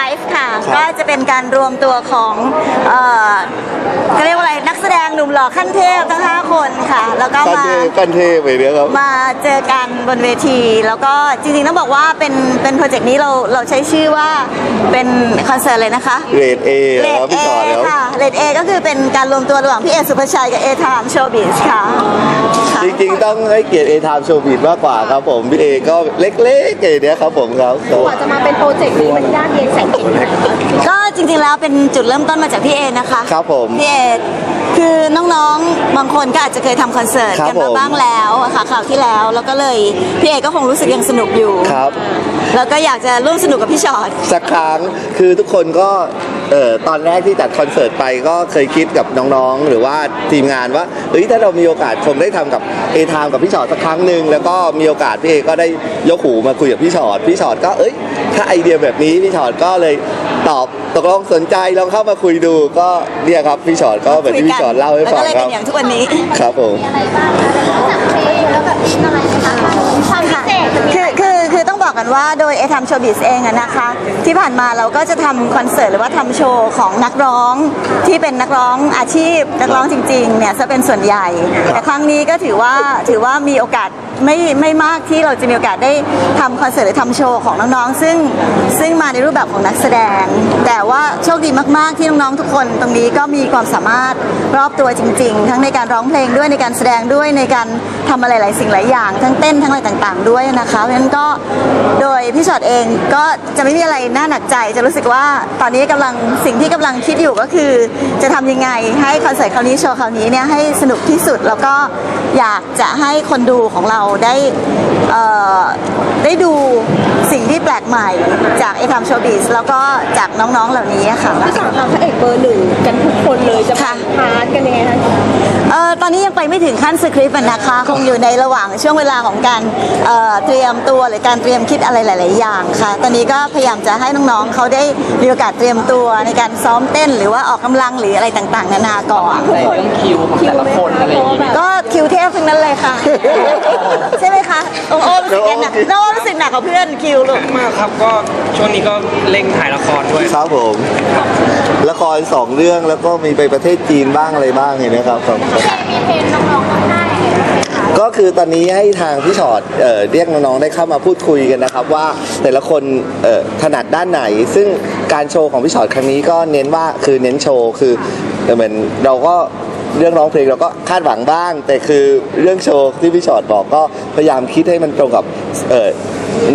5 ค่ะ ครัก็จะเป็นการรวมตัวของเออเขเรียกว่าอะไรนักแสดงหนุ่มหล่อขั้นเทพทั้ง 5 คนค่ะ แล้วก็มาขั้นเทพไปเดียครับ มาเจอกันบนเวที แล้วก็จริงๆต้องบอกว่าเป็นเป็นโปรเจกต์นี้เราเราใช้ชื่อว่าเป็นคอนเสิร์ตเลยนะคะ เรดเอเลดเอพี่ต่อแล้ค่ะเลดเอก็คือเป็นการรวมตัวระหว่างพี่เอสุภชัยกับเอทามโชบิสค่ะ จริงๆ ต้องให้เกียรติเอทามโชว์บีดมากกว่าครับผมพี่เอก็เล็กๆเอเนี่ยครับผมครับกว่าจะมาเป็นโปรเจกต์นี้มันยากเย็นแสนเข็ญขนาดไหนก็จริงๆแล้วเป็นจุดเริ่มต้นมาจากพี่เอนะคะครับผมพี่เอคือน้องๆบางคนก็อาจจะเคยทำคอนเสิร์ตครับกันมาผม บ้างแล้วอะค่ะคราวที่แล้ว แล้วก็เลยพี่เอก็คงรู้สึกยังสนุกอยู่ ครับ แล้วก็อยากจะร่วมสนุกกับพี่ชอต สักครั้งคือทุกคนก็ เอ่อตอนแรกที่จัดคอนเสิร์ตไปก็เคยคิดกับน้องๆ หรือว่าทีมงานว่าเฮ้ยถ้าเรามีโอกาสคงได้ทำกับเอทามกับพี่ชอตสักครั้งหนึ่งแล้วก็มีโอกาสพี่เอก็ได้ยกหูมาคุยกับพี่ชอตพี่ชอตก็เอ้ย ถ้าไอเดียแบบนี้พี่ชอตก็เลยตอบตกลงสนใจลองเข้ามาคุยดูก็เนี่ยครับพี่ชอตก็แบบที่พี่ชอตเล่าให้แล้วฟัก็งเลยคเป็รับนอย่างทุกวันนี้ครับผมอะไรบ้างจากเพลงแล้วแบบมีอะไรไหมคะความพิเศษ บอกกันว่าโดยเอทามโชว์บิสเองนะคะ ที่ผ่านมาเราก็จะทำคอนเสิร์ตหรือว่าทำโชว์ของนักร้องที่เป็นนักร้องอาชีพนักร้องจริงๆเนี่ยจะเป็นส่วนใหญ่ แต่ครั้งนี้ก็ถือว่าถือว่ามีโอกาส ไม่ไม่มากที่เราจะมีโอกาสได้ทำคอนเสิร์ตหรือทำโชว์ของน้องๆ ซึ่งซึ่งมาในรูปแบบของนักแสดง แต่ว่าโชคดีมากๆที่น้องๆทุกคนตรงนี้ก็มีความสามารถรอบตัวจริง ๆ ทั้งในการร้องเพลงด้วยในการแสดงด้วยในการทำอะไรหลายสิ่งหลายอย่าง ทั้งเต้นทั้งอะไรต่างๆ ด้วยนะคะเพราะฉะนั้นก็โดยพี่ชอตเองก็จะไม่มีอะไรน่าหนักใจ จะรู้สึกว่าตอนนี้กำลังสิ่งที่กำลังคิดอยู่ก็คือ จะทำยังไงให้คอนเสิร์ตคราวนี้โชว์คราวนี้เนี่ยให้สนุกที่สุดแล้วก็อยากจะให้คนดูของเราได้ได้ดูสิ่งที่แปลกใหม่จากเอทามโชว์บิสแล้วก็จากน้องๆเหล่านี้ค่ะพี่สาวทำพระเอกเบอร์หนึ่งกันทุกคน ถึงขั้นสคริปต์อะนะคะ คงอยู่ในระหว่างช่วงเวลาของการเอ่อเตรียมตัวหรือการเตรียมคิดอะไรหลาย ๆ อย่างค่ะ ตอนนี้ก็พยายามจะให้น้องๆเขาได้มีโอกาสเตรียมตัวในการซ้อมเต้น หรือว่าออกกำลังหรืออะไรต่าง ๆ นานาก่อน ในเรื่องคิวของแต่ละคนอะไรอย่างงี้ไหมก็คิวเทพทั้งนั้นเลยค่ะ ใช่ไหมคะโอ้โอ้รู้สึกยังหนักน้องรู้สึกหนักกว่าเพื่อนคิวลูก มากครับก็ช่วงนี้ก็เร่งถ่ายละครด้วย ครับผม ละครสองเรื่องแล้วก็มีไปประเทศจีนบ้างอะไรบ้างอย่างนี้ยครับครับมีเพลงน้องๆข้างหน้ายังไงบ้างคะก็คือตอนนี้ให้ทางพี่ชอตเอ่อเรียกน้องๆได้เข้ามาพูดคุยกันนะครับ ว่าแต่ละคนเอ่อถนัดด้านไหน ซึ่งการโชว์ของพี่ชอตครั้งนี้ก็เน้นว่าคือเน้นโชว์คือเหมือนเราก็เรื่องร้องเพลงเราก็คาดหวังบ้าง แต่คือเรื่องโชว์ที่พี่ชอตบอกก็พยายามคิดให้มันตรงกับเอ่อ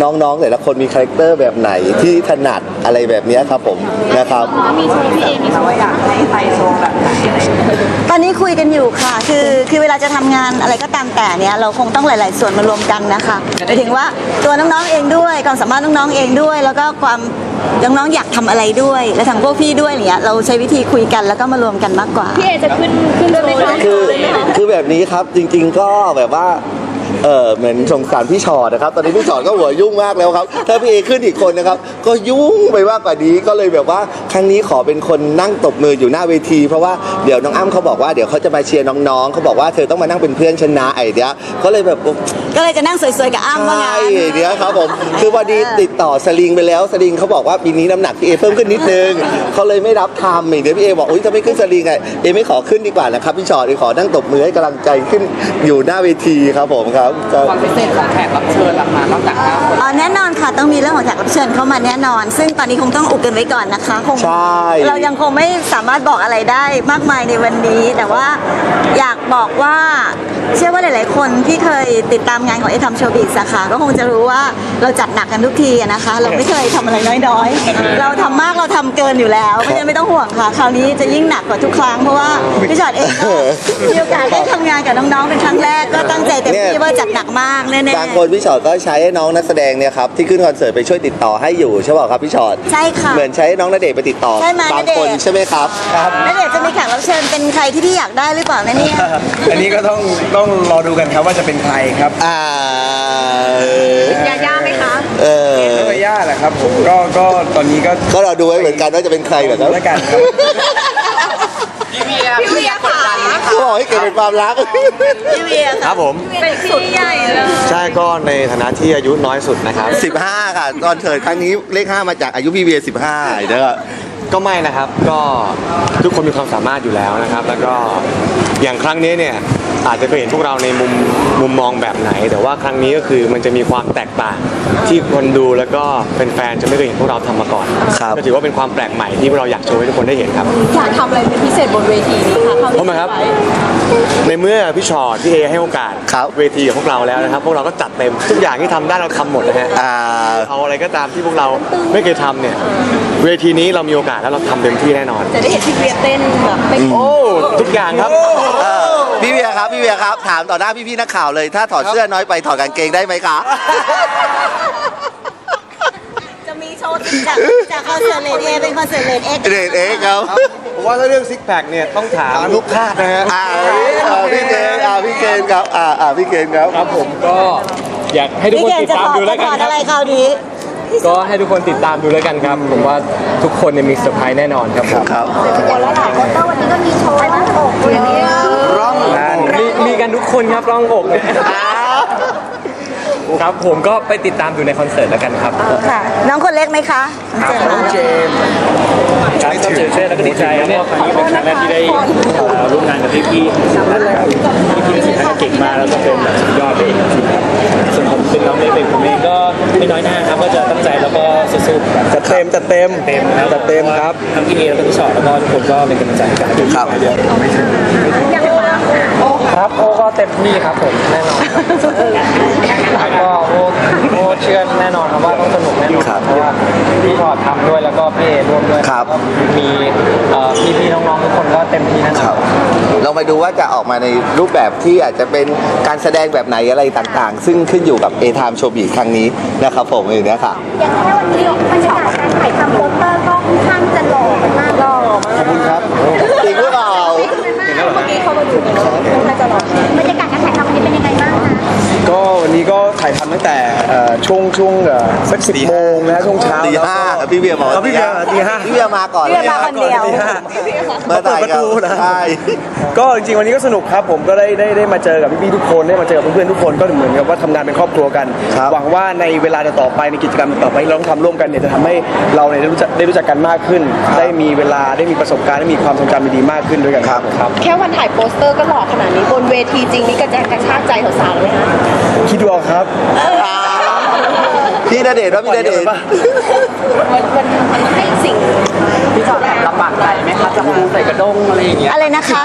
น้องๆแต่ละคนมีคาแรคเตอร์แบบไหนที่ถนัดอะไรแบบเนี้ยครับผมนะครับ มีโชว์พี่เอมีโชว์อยากให้ใครโชว์แบบไหนตอนนี้คุยกันอยู่ค่ะ คือคือเวลาจะทำงานอะไรก็ตามแต่เนี่ยเราคงต้องหลาย ๆ ส่วนมารวมกันนะคะหมายถึงว่าตัวน้องๆเองด้วยความสามารถน้องๆเองด้วย แล้วก็ความน้องๆอยากทำอะไรด้วย และทางพวกพี่ด้วยอะไรเนี่ยเราใช้วิธีคุยกันแล้วก็มารวมกันมากกว่า พี่เอจะขึ้นขึ้นโชว์เลยไหมคือคือแบบนี้ครับจริง ๆ ก็แบบว่า เออเหมือนสงสารพี่ชอตนะครับ ตอนนี้พี่ชอตก็หัวยุ่งมากแล้วครับ ถ้าพี่เอขึ้นอีกคนนะครับ ก็ยุ่งไปมากกว่านี้ก็เลยแบบว่าครั้งนี้ขอเป็นคนนั่งตบมืออยู่หน้าเวที เพราะว่าเดี๋ยวน้องอ้ำเขาบอกว่าเดี๋ยวเขาจะมาเชียร์น้องๆเขาบอกว่าเธอต้องมานั่งเป็นเพื่อนชนะไอเดียก็เลยแบบก็เลยจะนั่งสวยๆกับอ้ำว่าใช่งั้นเดี๋ยวครับผมคือพอดีติดต่อสลิงไปแล้วสลิงเขาบอกว่าปีนี้น้ำหนักพี่เอเพิ่มขึ้นนิดนึงเขาเลยไม่รับทำอีกเดี๋ยวพี่เอบอกอุ้ยถ้าไม่ขึ้นสลิงไงเอไม่ขอขึ้นดีกว่านะครับพี่ชอตเอขอนั่งตบมือให้กำลังใจขึ้นอยู่หน้าเวทีครับผมครับครับ ความพิเศษของแขกรับเชิญล่ะคะนอกจากห้าคนอ๋อแน่นอนค่ะต้องมีเรื่องของแขกรับเชิญเข้ามาแน่นอน ซึ่งตอนนี้คงต้องอุบกันไว้ก่อนนะคะคงใช่ เรายังคงไม่สามารถบอกอะไรได้มากมายในวันนี้ แต่ว่าอยากบอกว่าเชื่อว่าหลาย ๆ คนที่เคยติดตามงานของเอทัมโชว์บิสอะค่ะก็คงจะรู้ว่าเราจัดหนักกันทุกทีอะนะคะ เราไม่เคยทำอะไรน้อย ๆ เราทำมากเราทำเกินอยู่แล้วเพราะฉะนั้นไม่ต้องห่วงค่ะ คราวนี้จะยิ่งหนักกว่าทุกครั้งเพราะว่าพี่จอดเองก็มีโอกาสได้ทำงานกับน้อง ๆ เป็นครั้งแรกก็ตั้งใจเต็มที่ว่าจัดหนักมากแน่ๆบางคนพี่ชอตก็ใช้ให้น้องนักแสดงเนี่ยครับที่ขึ้นคอนเสิร์ตไปช่วยติดต่อให้อยู่ใช่เปล่าครับพี่ชอตใช่ค่ะเหมือนใช้น้องณเดชน์ไปติดต่อ ใช่ไหมบางณเดชน์คนใช่ไหมครับครับแล้วเดี๋ยวจะมีแขกรับเชิญเป็นใครที่พี่อยากได้หรือเปล่านะเนี่ยอันนี้ก็ต้องต้องรอดูกันครับว่าจะเป็นใครครับอ่ายาย่าไหมคะ เออก็ไม่ยากแหละครับผมก็ก็ตอนนี้ก็ก็เราดูไว้เหมือนกันว่าจะเป็นใครเหรอครับ แล้วกันครับพี่เวียพี่เวียค่ะ สวบอกให้เก็บเป็นความลับพี่เวียครับผม เป็นสุดใหญ่เลยใช่ก็ในฐานะที่อายุน้อยสุดนะครับ 15 ค่ะ ตอนเถิดครั้งนี้เลข 5 มาจากอายุพี่เวีย15เด้อ ก็ไม่นะครับก็ทุกคนมีความสามารถอยู่แล้วนะครับ แล้วก็อย่างครั้งนี้เนี่ย อาจจะเคยเห็นพวกเราในมุมมุมมองแบบไหน แต่ว่าครั้งนี้ก็คือมันจะมีความแตกต่างที่คนดูแล้วก็เป็นแฟนๆจะไม่เคยเห็นพวกเราทำมาก่อนครับ ก็ถือว่าเป็นความแปลกใหม่ที่พวกเราอยากโชว์ให้ทุกคนได้เห็นครับ อยากทำอะไรเป็นพิเศษบนเวทีนี้คะเท่าที่เพราะไหมครับ ในเมื่อพี่ชอตพี่เอให้โอกาสครับ เวทีกับพวกเราแล้วนะครับ พวกเราก็จัดเต็มทุกอย่างที่ทำได้เราทำหมดนะฮะ อ่า เอาอะไรก็ตามที่พวกเราไม่เคยทำเนี่ย เวทีนี้เรามีโอกาสแล้วเราทำเต็มที่แน่นอน จะได้เห็นพี่เวียเต้นแบบเต้นโอ้ ทุกอย่างครับ เออ พี่เวียครับพี่เวียครับ ถามต่อหน้าพี่ๆนักข่าวเลย ถ้าถอดเสื้อน้อยไปถอดกางเกงได้ไหมคะ จะมีโชว์จากจากคอนเสิร์ตเลดเอเป็นคอนเสิร์ตเลดเอ็กเด็กเองครับผมว่าถ้าเรื่องซิกแพคเนี่ยต้องถามลูกคาดนะฮะอ่าอ่าพี่เกณฑ์อ่าพี่เกณฑ์ครับอ่าอ่าพี่เกณฑ์ครับ ครับผมก็อยากให้ทุกพี่คนเก่งติดจะตามถอดดูจะแล้วถกัอนดคอะไรรับคราวนี้ก็ให้ทุกคนติดตามดูแล้วกันครับ ผมว่าทุกคนเนี่ยมีเซอร์ไพรส์แน่นอนครับผม ครับ แล้วหลายคนก็วันนี้ก็มีโชว์บ้านอกอย่างนี้ร้องมีมีกั นทุกคนครับร้องอกเนี่ยครับผมก็ไปติดตามดูในคอนเสิร์ตแล้วกันครับค่ะ น้องคนเล็กไหมคะน้องเจมส์ครับก็ตื่นเต้นแล้วก็ดีใจครับเพราะว่าครั้งนี้เป็นครั้งแรกที่ได้เอ่อร่วมงานกับพี่พี่พี่พี่สิทธิ์ท่านเก่งมากแล้วก็เป็นแบบสุดยอดเลยจริงๆครับส่วนผมเป็นน้องเล็กๆผมเองก็ไม่น้อยหน้าครับก็จะตั้งใจแล้วก็สู้ๆจัดเต็มจัดเต็มเต็มนะครับจัดเต็มครับ ทั้งพี่เอแล้วก็พี่ชอตแล้วก็ทุกคนก็เป็นกำลังใจให้กันครับ ครับโอ้ก็เต็มที่ครับผมแน่นอนครับก็โอ้โอ้เชื่อแน่นอนครับว่าต้องสนุกแน่นอนครับเพราะว่าพี่ชอตทำด้วยแล้วก็พี่เอร่วมด้วยครับ แล้วก็มีเอ่อพี่ๆน้องๆทุกคนก็เต็มที่แน่นคอรันบเรามาดูว่าจะออกมาในรูปแบบที่อาจจะเป็นการแสดงแบบไหนอะไรต่างๆ ซึ่งขึ้นอยู่กับ A Time Show b i z ครั้งนี้นะครับผมอย่างเนี้ยค่ะ อย่างแค่วันนี้บรรยากาศการถ่ายทำโปสเตอร์ก็ค่อนข้างจะหล่อกันมากหล่อมากครับจริงหรือเปล่าเมื่อกี้เขามาดูกันเนาะน่าจะรอบรรยากาศการถ่ายทำวันนี้เป็นยังไงบ้างคะก็วันนี้ก็ ถ่ายทำตั้งแต่เอ่อช่วงช่วงเอ่อสักสิบโมงนะช่วงเช้าตีแล้วห้าก็พี่เบียร์บอกครับพี่เบียร์ตีห้า พี่เบียร์มาก่อนพี่เวียมาคนเดียว ตีห้าเมื่อไหร่เปิดประตูนะ ใช่ ก็จริงๆวันนี้ก็สนุกครับผมก็ได้ได้ได้มาเจอกับพี่ๆทุกคนได้มาเจอกับเพื่อนๆทุกคนก็เหมือนกับว่าทำงานเป็นครอบครัวกัน ครับหวังว่าในเวลาต่อๆไปในกิจกรรมต่อไปที่เราต้องทำร่วมกันเนี่ยจะทำให้เราเนี่ยได้รู้จักได้รู้จักกันมากขึ้นได้มีเวลาได้มีประสบการณ์ได้มีความทรงจำดีๆมากขึ้นด้วยกันครับครับแค่วันถ่ายโปสเตอร์ก็หล่อขนาดนี้บนเวทีจริงนี่กระแจกระชากใจสาวๆเลยนะ คิดดูเอาครับพี่ณเดชน์ว่าพี่ณเดชน์ มันมันมันให้สิ่ง พี่ชอตลำบากใจไหมครับจะปูใส่กระด้งอะไรอย่างเงี้ยอะไรนะคะ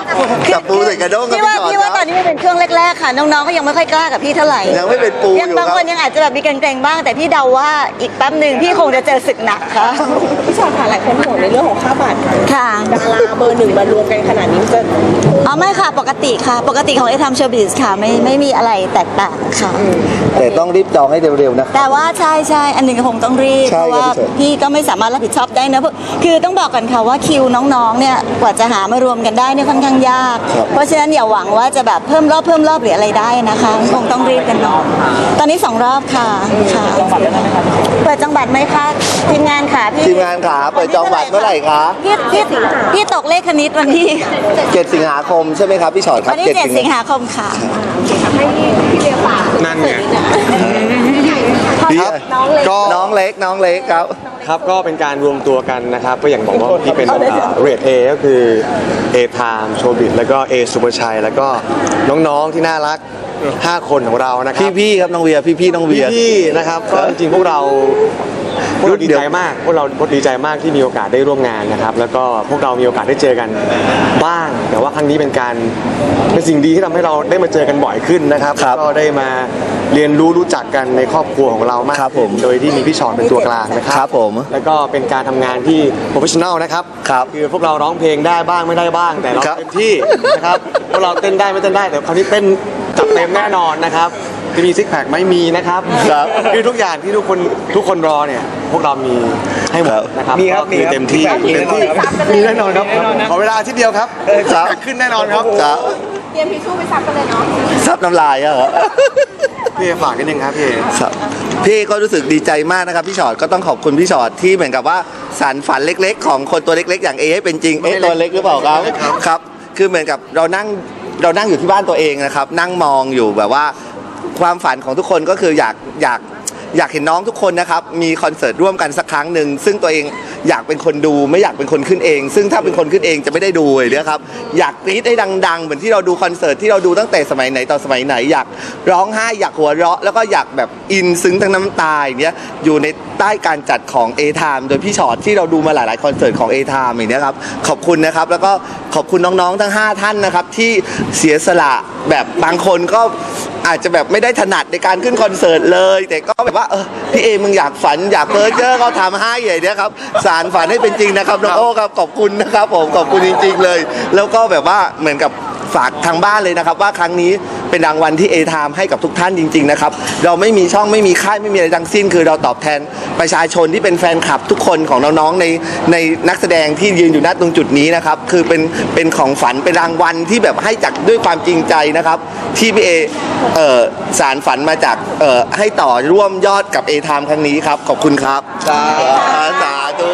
จับปูใส่กระด้งกับพี่ว่าพี่พี่ชอว่าตตอนนี้มันเป็นเครื่องแรกๆค่ะ น้องๆก็ยังไม่ค่อยกล้ากับพี่เท่าไหร่ยังไม่เป็นปูยังอยู่บางคครับนยังอาจจะแบบมีเกรงๆบ้าง แต่พี่เดาว่าอีกแป๊บหนึ่งพี่คงจะเจอศึกหนักค่ะพี่ชอตค่ะหลายคนห่วงในเรื่องของค่าบัตรค่ะดาราเบอร์หนึ่งมารวมกันขนาดนี้จะอ๋อไม่ค่ะปกติค่ะ ปกติของเอทามโชว์บิสค่ะไม่ไม่มีอะไรแตกต่างค่ะ แต่ต้องรีบจองให้เร็วๆนะครับ แต่ว่าใช่ใช่อันหนึ่งก็คงต้องรีบ ใช่เพราะว่าครับพี่เฉินพี่ก็ไม่สามารถรับผิดชอบได้นะเพราะคือต้องบอกกันค่ะว่าคิวน้องๆ เนี่ยกว่าจะหามารวมกันได้เนี่ยค่อนข้างยากเพราะฉะนั้นอย่าหวังว่าจะแบบเพิ่มรอบเพิ่มรอบหรืออะไรได้นะคะคงต้องรีบกันหน่อยตอนนี้สองรอบค่ะค่ะเปิดจังหวัดไหมคะทีมงานค่ะพี่ทีมงานขาเปิดจองบัตรเมื่อไหร่คะ พี่พี่พี่ตกเลขคณิตวันที่7 สิงหาคมใช่ไหมครับพี่ชอตครัวับนที่เจ็ดสิงหาคมค่ะให้พี่เวียฝากนั่นไงพี่ครับก็น้องเล็กน้องเล็กครับ ครับก็เป็นการรวมตัวกันนะครับ ก็อย่างบอกว่าที่เป็นเรทเอก็คือ A Time โชบิดแล้วก็ A สุภชัยแล้วก็น้องๆที่น่ารัก 5 คนของเรานะครัพี่บพี่ๆครับน้องเวียพี่พี่ๆน้องเวีย พี่ๆนะครับก็จริงๆพวกเราพวกเราดีใจมากพวกเราดีใจมากที่มีโอกาสได้ร่วมงานนะครับ แล้วก็พวกเรามีโอกาสได้เจอกันบ้าง แต่ว่าครั้งนี้เป็นการเป็นสิ่งดีที่ทำให้เราได้มาเจอกันบ่อยขึ้นนะครับ ครับแล้วก็ได้มา เรียนรู้รู้จักกันในครอบครัวของเรามากครับผมขึ้นโดยที่มีพี่ชอนเป็นตัวกลางนะครัครับผมแล้วก็เป็นการทำงานที่โปรเฟชชั่นอลนะครับครับคือพวกเราร้องเพลงได้บ้างไม่ได้บ้าง แต่เราครับ เต็มที่นะครับพวกเราเต้นได้ไม่เต้นได้แต่คราวนี้เต้นจัดเต็มแน่นอนนะครับจะมีซิกแพคไหม่มีนะครับครับคือทุกอย่างที่ทุกคนทุกคนรอเนี่ยพวกเรามีให้หมดนะครับมีครับก็มีครับเต็มที่มีเต็มที่ครับมีแน่นอนครับขอเวลาอาที่เดียวครับครับ ขึ้นแน่นอนครับ ครับเตรียมทิชชู่ไปซับกันเลยเนาะซับน้ำลายอะเหรอ พี่ฝากนิดนึงครับพี่ครับพี่ก็รู้สึกดีใจมากนะครับพี่ชอตก็ต้องขอบคุณพี่ชอตที่เหมือนกับว่าสารฝันเล็ก ๆ ของคนตัวเล็ก ๆ อย่างเอให้เป็นจริงเอ๊ะตัวเล็กหรือเปล่าครับครับ คือเหมือนกับเรานั่งเรานั่งอยู่ที่บ้านตัวเองนะครับ นั่งมองอยู่แบบว่าความฝันของทุกคนก็คืออยากอยากอยากเห็นน้องทุกคนนะครับมีคอนเสิร์ตร่วมกันสักครั้งหนึ่งซึ่งตัวเอง อยากเป็นคนดูไม่อยากเป็นคนขึ้นเอง ซึ่งถ้าเป็นคนขึ้นเองจะไม่ได้ดูเลยนะครับอยากกรี๊ดให้ดัง ๆ เหมือนที่เราดูคอนเสิร์ตที่เราดูตั้งแต่สมัยไหนต่อสมัยไหนอยากร้องไห้อยากหัวเราะ แล้วก็อยากแบบอินซึ้งทั้งน้ำตาอย่างเงี้ยอยู่ในใต้การจัดของ A Time โดยพี่ชอตที่เราดูมาหลายๆคอนเสิร์ตของ A Time อย่างเนี้ยครับขอบคุณนะครับแล้วก็ขอบคุณน้องๆทั้ง 5 ท่านนะครับที่เสียสละแบบบางคนก็ อาจจะแบบไม่ได้ถนัดในการขึ้นคอนเสิร์ตเลย แต่ก็แบบว่าเออพี่เอมึงอยากฝันอยากเพ้อเจ้อก็ทำให้ใหญ่เนี่ยครับสารฝันให้เป็นจริงนะครับน้องโอ้ครับขอบคุณนะครับผมขอบคุณจริง ๆ เลย แล้วก็แบบว่าเหมือนกับฝากทางบ้านเลยนะครับ ว่าครั้งนี้ เป็นรางวัลที่เอทามให้กับทุกท่านจริง ๆ นะครับ เราไม่มีช่องไม่มีค่ายไม่มีอะไรทั้งสิ้น คือเราตอบแทนประชาชนที่เป็นแฟนคลับทุกคนของน้องๆในในนักแสดงที่ยืนอยู่ณตรงจุดนี้นะครับ คือเป็นเป็นของฝันเป็นรางวัลที่แบบให้จากด้วยความจริงใจนะครับ ที่พี่เอเอ่อสารฝันมาจากเอ่อให้ต่อร่วมยอดกับเอทามครั้งนี้ครับขอบคุณครับสาธุ